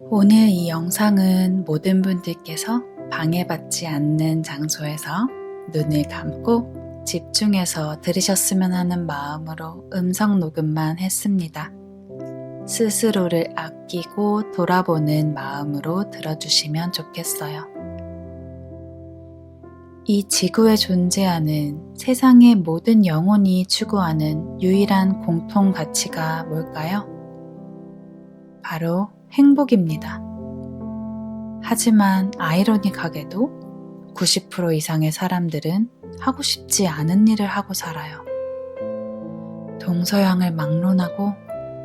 오늘 이 영상은 모든 분들께서 방해받지 않는 장소에서 눈을 감고 집중해서 들으셨으면 하는 마음으로 음성 녹음만 했습니다. 스스로를 아끼고 돌아보는 마음으로 들어주시면 좋겠어요. 이 지구에 존재하는 세상의 모든 영혼이 추구하는 유일한 공통 가치가 뭘까요? 바로 행복입니다. 하지만 아이러니하게도 90% 이상의 사람들은 하고 싶지 않은 일을 하고 살아요. 동서양을 막론하고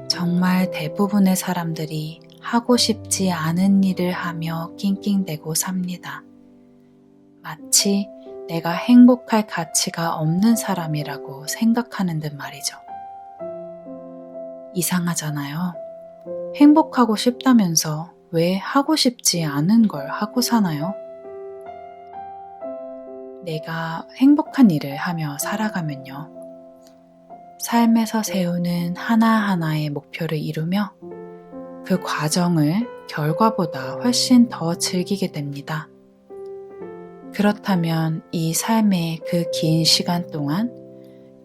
정말 대부분의 사람들이 하고 싶지 않은 일을 하며 낑낑대고 삽니다. 마치 내가 행복할 가치가 없는 사람이라고 생각하는 듯 말이죠. 이상하잖아요. 행복하고 싶다면서 왜 하고 싶지 않은 걸 하고 사나요? 내가 행복한 일을 하며 살아가면요. 삶에서 세우는 하나하나의 목표를 이루며 그 과정을 결과보다 훨씬 더 즐기게 됩니다. 그렇다면 이 삶의 그 긴 시간 동안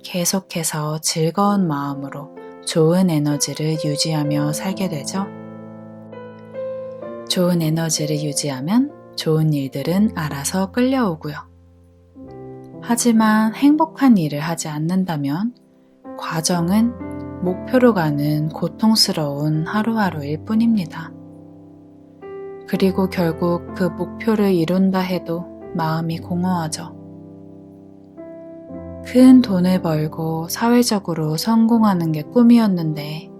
계속해서 즐거운 마음으로 좋은 에너지를 유지하며 살게 되죠. 좋은 에너지를 유지하면 좋은 일들은 알아서 끌려오고요. 하지만 행복한 일을 하지 않는다면 과정은 목표로 가는 고통스러운 하루하루일 뿐입니다. 그리고 결국 그 목표를 이룬다 해도 마음이 공허하죠. 큰 돈을 벌고 사회적으로 성공하는 게 꿈이었는데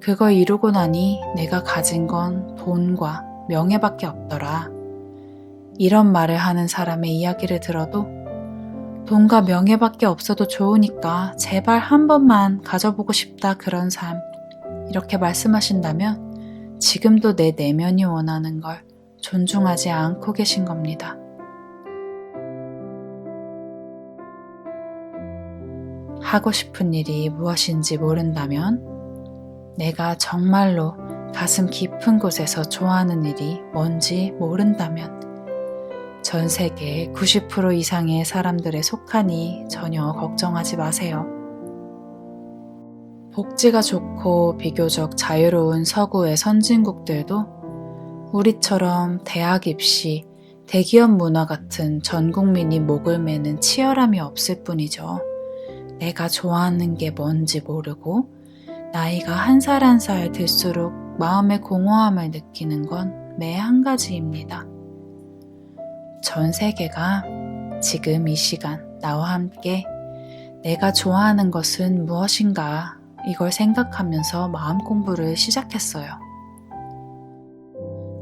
그걸 이루고 나니 내가 가진 건 돈과 명예밖에 없더라. 이런 말을 하는 사람의 이야기를 들어도 돈과 명예밖에 없어도 좋으니까 제발 한 번만 가져보고 싶다 그런 삶. 이렇게 말씀하신다면 지금도 내 내면이 원하는 걸 존중하지 않고 계신 겁니다. 하고 싶은 일이 무엇인지 모른다면 내가 정말로 가슴 깊은 곳에서 좋아하는 일이 뭔지 모른다면 전 세계 90% 이상의 사람들에 속하니 전혀 걱정하지 마세요. 복지가 좋고 비교적 자유로운 서구의 선진국들도 우리처럼 대학 입시, 대기업 문화 같은 전 국민이 목을 매는 치열함이 없을 뿐이죠. 내가 좋아하는 게 뭔지 모르고 나이가 한 살 한 살 들수록 마음의 공허함을 느끼는 건 매 한 가지입니다. 전 세계가 지금 이 시간 나와 함께 내가 좋아하는 것은 무엇인가 이걸 생각하면서 마음 공부를 시작했어요.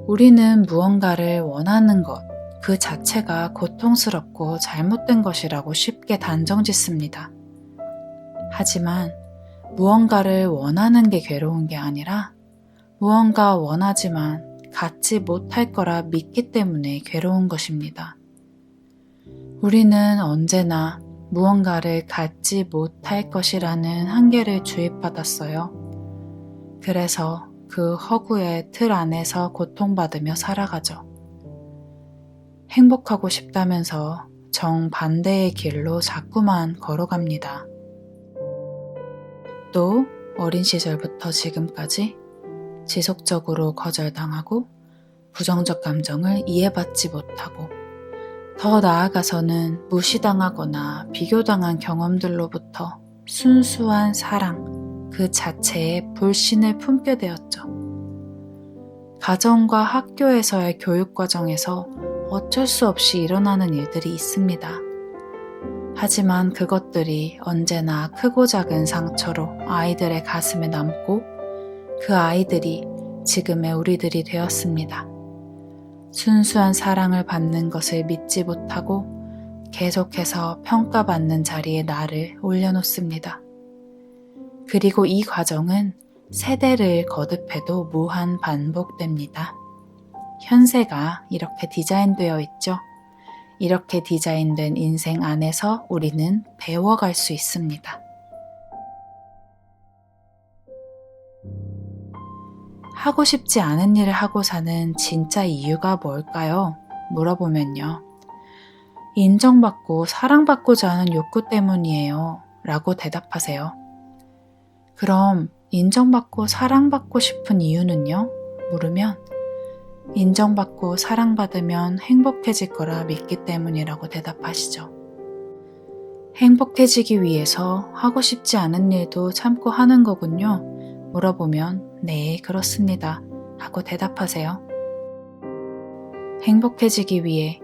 우리는 무언가를 원하는 것, 그 자체가 고통스럽고 잘못된 것이라고 쉽게 단정 짓습니다. 하지만 무언가를 원하는 게 괴로운 게 아니라 무언가 원하지만 갖지 못할 거라 믿기 때문에 괴로운 것입니다. 우리는 언제나 무언가를 갖지 못할 것이라는 한계를 주입받았어요. 그래서 그 허구의 틀 안에서 고통받으며 살아가죠. 행복하고 싶다면서 정반대의 길로 자꾸만 걸어갑니다. 또 어린 시절부터 지금까지 지속적으로 거절당하고 부정적 감정을 이해받지 못하고 더 나아가서는 무시당하거나 비교당한 경험들로부터 순수한 사랑 그 자체에 불신을 품게 되었죠. 가정과 학교에서의 교육 과정에서 어쩔 수 없이 일어나는 일들이 있습니다. 하지만 그것들이 언제나 크고 작은 상처로 아이들의 가슴에 남고 그 아이들이 지금의 우리들이 되었습니다. 순수한 사랑을 받는 것을 믿지 못하고 계속해서 평가받는 자리에 나를 올려놓습니다. 그리고 이 과정은 세대를 거듭해도 무한 반복됩니다. 현세가 이렇게 디자인되어 있죠. 이렇게 디자인된 인생 안에서 우리는 배워갈 수 있습니다. 하고 싶지 않은 일을 하고 사는 진짜 이유가 뭘까요? 물어보면요. 인정받고 사랑받고자 하는 욕구 때문이에요. 라고 대답하세요. 그럼 인정받고 사랑받고 싶은 이유는요? 물으면 인정받고 사랑받으면 행복해질 거라 믿기 때문이라고 대답하시죠. 행복해지기 위해서 하고 싶지 않은 일도 참고 하는 거군요. 물어보면 네, 그렇습니다. 하고 대답하세요. 행복해지기 위해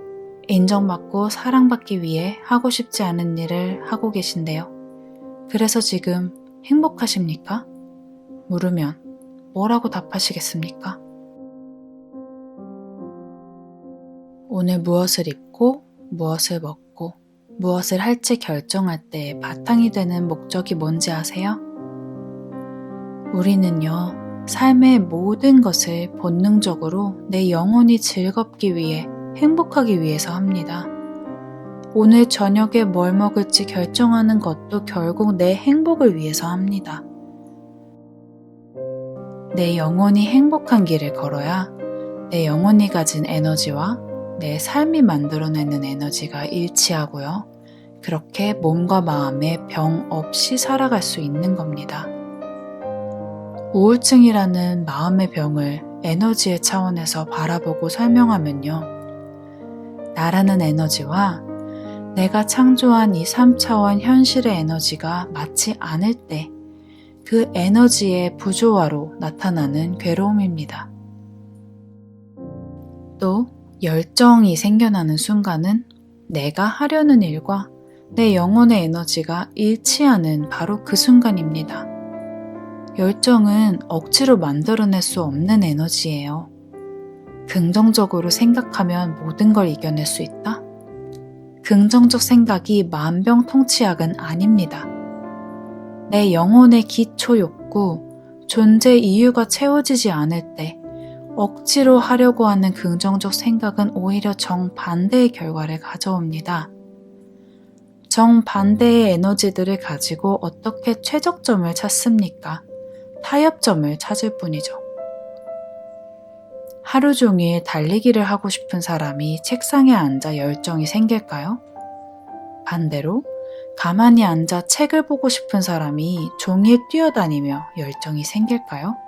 인정받고 사랑받기 위해 하고 싶지 않은 일을 하고 계신데요. 그래서 지금 행복하십니까? 물으면 뭐라고 답하시겠습니까? 오늘 무엇을 입고 무엇을 먹고 무엇을 할지 결정할 때 바탕이 되는 목적이 뭔지 아세요? 우리는요, 삶의 모든 것을 본능적으로 내 영혼이 즐겁기 위해 행복하기 위해서 합니다. 오늘 저녁에 뭘 먹을지 결정하는 것도 결국 내 행복을 위해서 합니다. 내 영혼이 행복한 길을 걸어야 내 영혼이 가진 에너지와 내 삶이 만들어내는 에너지가 일치하고요. 그렇게 몸과 마음에 병 없이 살아갈 수 있는 겁니다. 우울증이라는 마음의 병을 에너지의 차원에서 바라보고 설명하면요. 나라는 에너지와 내가 창조한 이 3차원 현실의 에너지가 맞지 않을 때 그 에너지의 부조화로 나타나는 괴로움입니다. 또 열정이 생겨나는 순간은 내가 하려는 일과 내 영혼의 에너지가 일치하는 바로 그 순간입니다. 열정은 억지로 만들어낼 수 없는 에너지예요. 긍정적으로 생각하면 모든 걸 이겨낼 수 있다? 긍정적 생각이 만병통치약은 아닙니다. 내 영혼의 기초 욕구, 존재 이유가 채워지지 않을 때 억지로 하려고 하는 긍정적 생각은 오히려 정반대의 결과를 가져옵니다. 정반대의 에너지들을 가지고 어떻게 최적점을 찾습니까? 타협점을 찾을 뿐이죠. 하루 종일 달리기를 하고 싶은 사람이 책상에 앉아 열정이 생길까요? 반대로 가만히 앉아 책을 보고 싶은 사람이 종일 뛰어다니며 열정이 생길까요?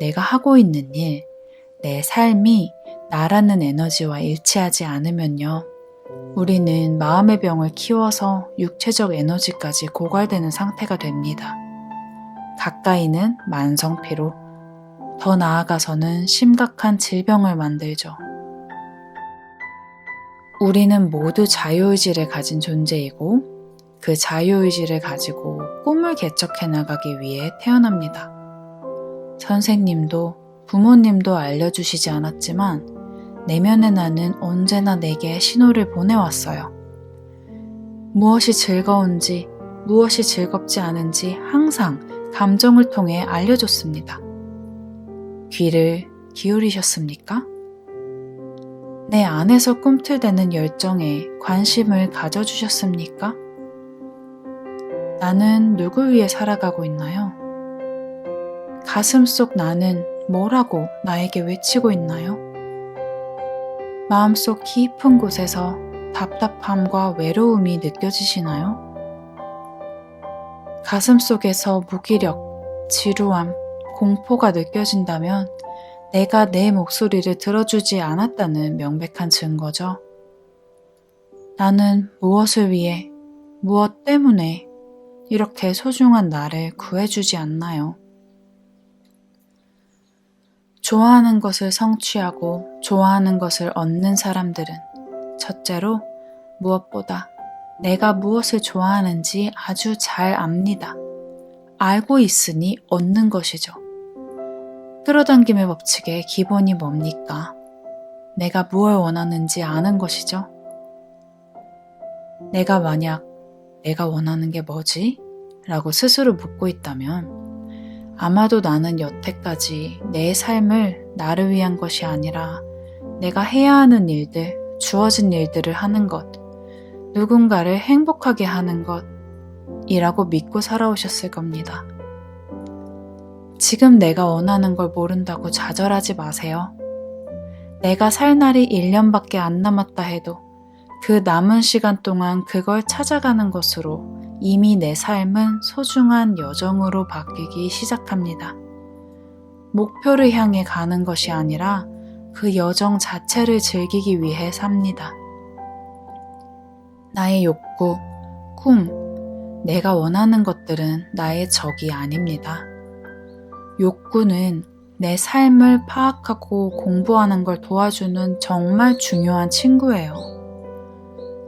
내가 하고 있는 일, 내 삶이 나라는 에너지와 일치하지 않으면요. 우리는 마음의 병을 키워서 육체적 에너지까지 고갈되는 상태가 됩니다. 가까이는 만성피로, 더 나아가서는 심각한 질병을 만들죠. 우리는 모두 자유의지를 가진 존재이고 그 자유의지를 가지고 꿈을 개척해 나가기 위해 태어납니다. 선생님도 부모님도 알려주시지 않았지만 내면의 나는 언제나 내게 신호를 보내왔어요. 무엇이 즐거운지, 무엇이 즐겁지 않은지 항상 감정을 통해 알려줬습니다. 귀를 기울이셨습니까? 내 안에서 꿈틀대는 열정에 관심을 가져주셨습니까? 나는 누굴 위해 살아가고 있나요? 가슴 속 나는 뭐라고 나에게 외치고 있나요? 마음속 깊은 곳에서 답답함과 외로움이 느껴지시나요? 가슴 속에서 무기력, 지루함, 공포가 느껴진다면 내가 내 목소리를 들어주지 않았다는 명백한 증거죠. 나는 무엇을 위해, 무엇 때문에 이렇게 소중한 나를 구해주지 않나요? 좋아하는 것을 성취하고 좋아하는 것을 얻는 사람들은 첫째로 무엇보다 내가 무엇을 좋아하는지 아주 잘 압니다. 알고 있으니 얻는 것이죠. 끌어당김의 법칙의 기본이 뭡니까? 내가 무엇을 원하는지 아는 것이죠. 내가 만약 내가 원하는 게 뭐지? 라고 스스로 묻고 있다면 아마도 나는 여태까지 내 삶을 나를 위한 것이 아니라 내가 해야 하는 일들, 주어진 일들을 하는 것, 누군가를 행복하게 하는 것, 이라고 믿고 살아오셨을 겁니다. 지금 내가 원하는 걸 모른다고 좌절하지 마세요. 내가 살 날이 1년밖에 안 남았다 해도 그 남은 시간 동안 그걸 찾아가는 것으로 이미 내 삶은 소중한 여정으로 바뀌기 시작합니다. 목표를 향해 가는 것이 아니라 그 여정 자체를 즐기기 위해 삽니다. 나의 욕구, 꿈, 내가 원하는 것들은 나의 적이 아닙니다. 욕구는 내 삶을 파악하고 공부하는 걸 도와주는 정말 중요한 친구예요.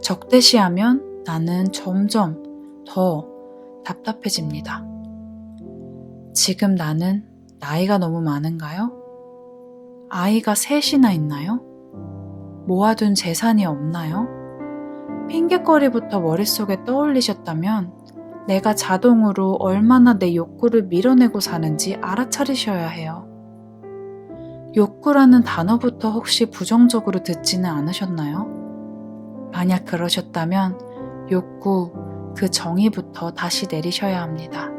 적대시하면 나는 점점 더 답답해집니다. 지금 나는 나이가 너무 많은가요? 아이가 셋이나 있나요? 모아둔 재산이 없나요? 핑계거리부터 머릿속에 떠올리셨다면 내가 자동으로 얼마나 내 욕구를 밀어내고 사는지 알아차리셔야 해요. 욕구라는 단어부터 혹시 부정적으로 듣지는 않으셨나요? 만약 그러셨다면 욕구 그 정의부터 다시 내리셔야 합니다.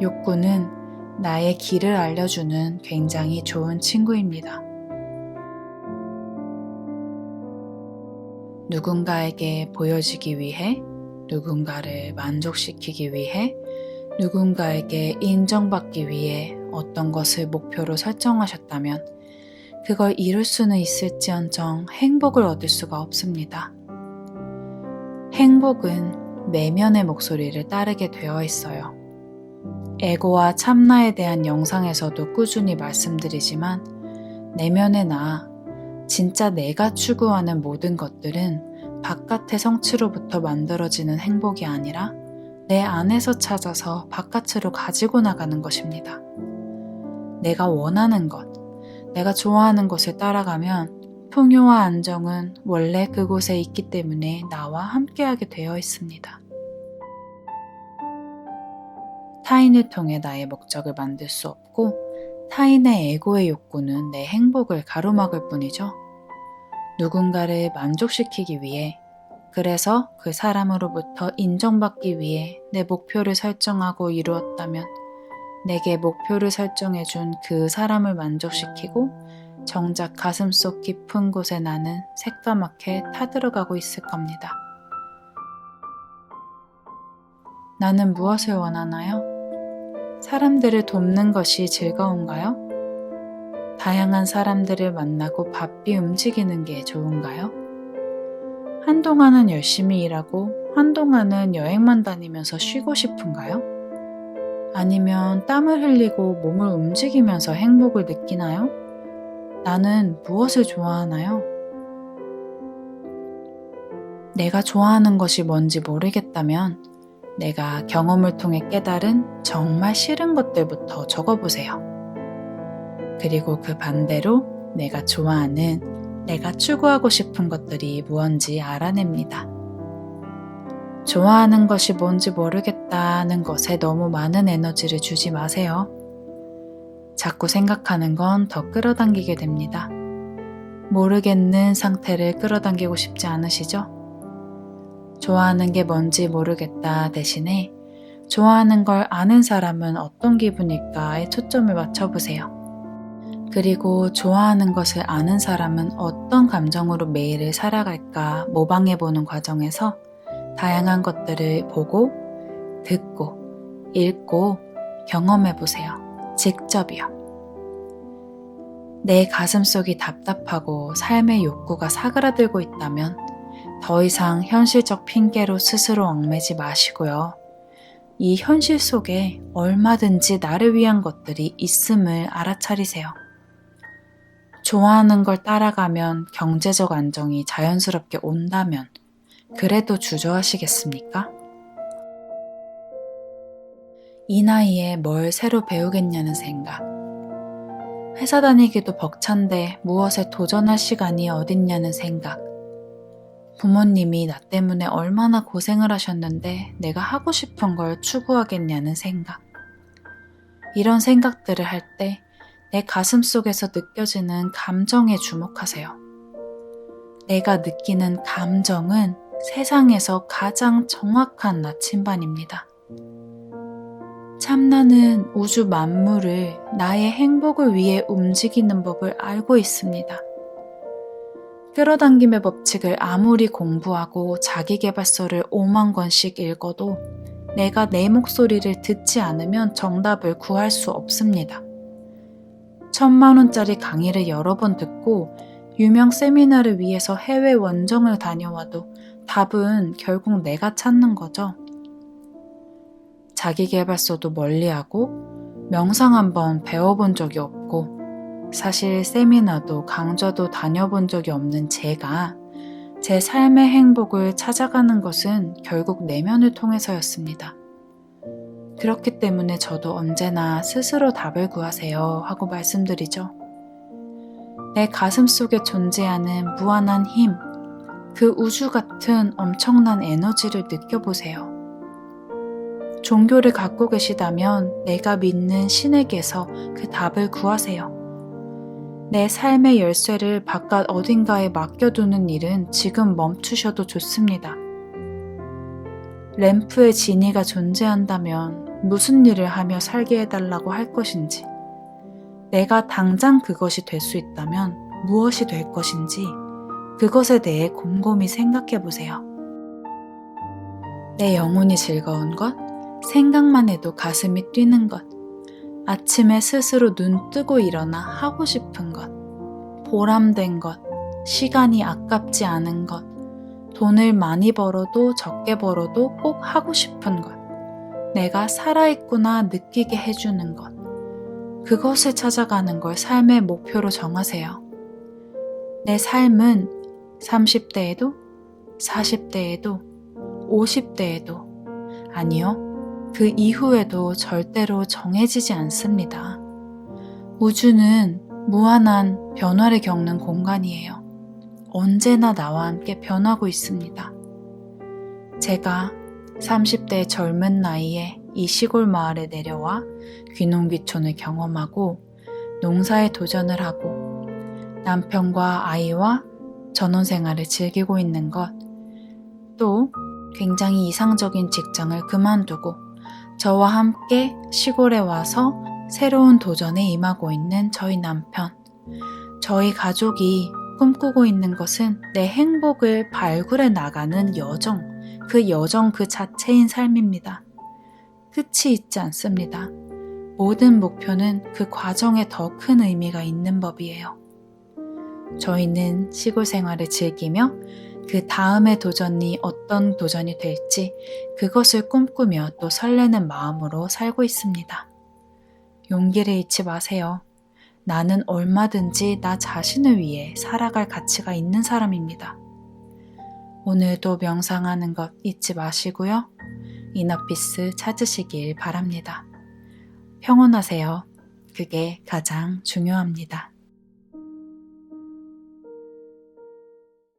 욕구는 나의 길을 알려주는 굉장히 좋은 친구입니다. 누군가에게 보여지기 위해, 누군가를 만족시키기 위해, 누군가에게 인정받기 위해 어떤 것을 목표로 설정하셨다면 그걸 이룰 수는 있을지언정 행복을 얻을 수가 없습니다. 행복은 내면의 목소리를 따르게 되어 있어요. 에고와 참나에 대한 영상에서도 꾸준히 말씀드리지만 내면의 나, 진짜 내가 추구하는 모든 것들은 바깥의 성취로부터 만들어지는 행복이 아니라 내 안에서 찾아서 바깥으로 가지고 나가는 것입니다. 내가 원하는 것, 내가 좋아하는 것을 따라가면 풍요와 안정은 원래 그곳에 있기 때문에 나와 함께하게 되어 있습니다. 타인을 통해 나의 목적을 만들 수 없고 타인의 에고의 욕구는 내 행복을 가로막을 뿐이죠. 누군가를 만족시키기 위해 그래서 그 사람으로부터 인정받기 위해 내 목표를 설정하고 이루었다면 내게 목표를 설정해준 그 사람을 만족시키고 정작 가슴 속 깊은 곳에 나는 새까맣게 타들어가고 있을 겁니다. 나는 무엇을 원하나요? 사람들을 돕는 것이 즐거운가요? 다양한 사람들을 만나고 바삐 움직이는 게 좋은가요? 한동안은 열심히 일하고 한동안은 여행만 다니면서 쉬고 싶은가요? 아니면 땀을 흘리고 몸을 움직이면서 행복을 느끼나요? 나는 무엇을 좋아하나요? 내가 좋아하는 것이 뭔지 모르겠다면 내가 경험을 통해 깨달은 정말 싫은 것들부터 적어보세요. 그리고 그 반대로 내가 좋아하는, 내가 추구하고 싶은 것들이 무언지 알아냅니다. 좋아하는 것이 뭔지 모르겠다는 것에 너무 많은 에너지를 주지 마세요. 자꾸 생각하는 건 더 끌어당기게 됩니다. 모르겠는 상태를 끌어당기고 싶지 않으시죠? 좋아하는 게 뭔지 모르겠다 대신에 좋아하는 걸 아는 사람은 어떤 기분일까에 초점을 맞춰보세요. 그리고 좋아하는 것을 아는 사람은 어떤 감정으로 매일을 살아갈까 모방해보는 과정에서 다양한 것들을 보고, 듣고, 읽고, 경험해 보세요. 직접이요. 내 가슴 속이 답답하고 삶의 욕구가 사그라들고 있다면 더 이상 현실적 핑계로 스스로 얽매지 마시고요. 이 현실 속에 얼마든지 나를 위한 것들이 있음을 알아차리세요. 좋아하는 걸 따라가면 경제적 안정이 자연스럽게 온다면 그래도 주저하시겠습니까? 이 나이에 뭘 새로 배우겠냐는 생각. 회사 다니기도 벅찬데 무엇에 도전할 시간이 어딨냐는 생각. 부모님이 나 때문에 얼마나 고생을 하셨는데 내가 하고 싶은 걸 추구하겠냐는 생각. 이런 생각들을 할 때 내 가슴 속에서 느껴지는 감정에 주목하세요. 내가 느끼는 감정은 세상에서 가장 정확한 나침반입니다. 참나는 우주 만물을 나의 행복을 위해 움직이는 법을 알고 있습니다. 끌어당김의 법칙을 아무리 공부하고 자기개발서를 5만 권씩 읽어도 내가 내 목소리를 듣지 않으면 정답을 구할 수 없습니다. 천만 원짜리 강의를 여러 번 듣고 유명 세미나를 위해서 해외 원정을 다녀와도 답은 결국 내가 찾는 거죠. 자기개발서도 멀리하고 명상 한번 배워본 적이 없고 사실 세미나도 강좌도 다녀본 적이 없는 제가 제 삶의 행복을 찾아가는 것은 결국 내면을 통해서였습니다. 그렇기 때문에 저도 언제나 스스로 답을 구하세요 하고 말씀드리죠. 내 가슴 속에 존재하는 무한한 힘, 그 우주 같은 엄청난 에너지를 느껴보세요. 종교를 갖고 계시다면 내가 믿는 신에게서 그 답을 구하세요. 내 삶의 열쇠를 바깥 어딘가에 맡겨두는 일은 지금 멈추셔도 좋습니다. 램프에 지니가 존재한다면 무슨 일을 하며 살게 해달라고 할 것인지, 내가 당장 그것이 될 수 있다면 무엇이 될 것인지, 그것에 대해 곰곰이 생각해 보세요. 내 영혼이 즐거운 것, 생각만 해도 가슴이 뛰는 것, 아침에 스스로 눈 뜨고 일어나 하고 싶은 것, 보람된 것, 시간이 아깝지 않은 것, 돈을 많이 벌어도 적게 벌어도 꼭 하고 싶은 것, 내가 살아있구나 느끼게 해주는 것, 그것을 찾아가는 걸 삶의 목표로 정하세요. 내 삶은 30대에도, 40대에도, 50대에도, 아니요, 그 이후에도 절대로 정해지지 않습니다. 우주는 무한한 변화를 겪는 공간이에요. 언제나 나와 함께 변하고 있습니다. 제가 30대 젊은 나이에 이 시골 마을에 내려와 귀농귀촌을 경험하고 농사에 도전을 하고 남편과 아이와 전원 생활을 즐기고 있는 것, 또 굉장히 이상적인 직장을 그만두고 저와 함께 시골에 와서 새로운 도전에 임하고 있는 저희 남편, 저희 가족이 꿈꾸고 있는 것은 내 행복을 발굴해 나가는 여정, 그 여정 그 자체인 삶입니다. 끝이 있지 않습니다. 모든 목표는 그 과정에 더 큰 의미가 있는 법이에요. 저희는 시골 생활을 즐기며 그 다음의 도전이 어떤 도전이 될지 그것을 꿈꾸며 또 설레는 마음으로 살고 있습니다. 용기를 잃지 마세요. 나는 얼마든지 나 자신을 위해 살아갈 가치가 있는 사람입니다. 오늘도 명상하는 것 잊지 마시고요. 이너피스 찾으시길 바랍니다. 평온하세요. 그게 가장 중요합니다.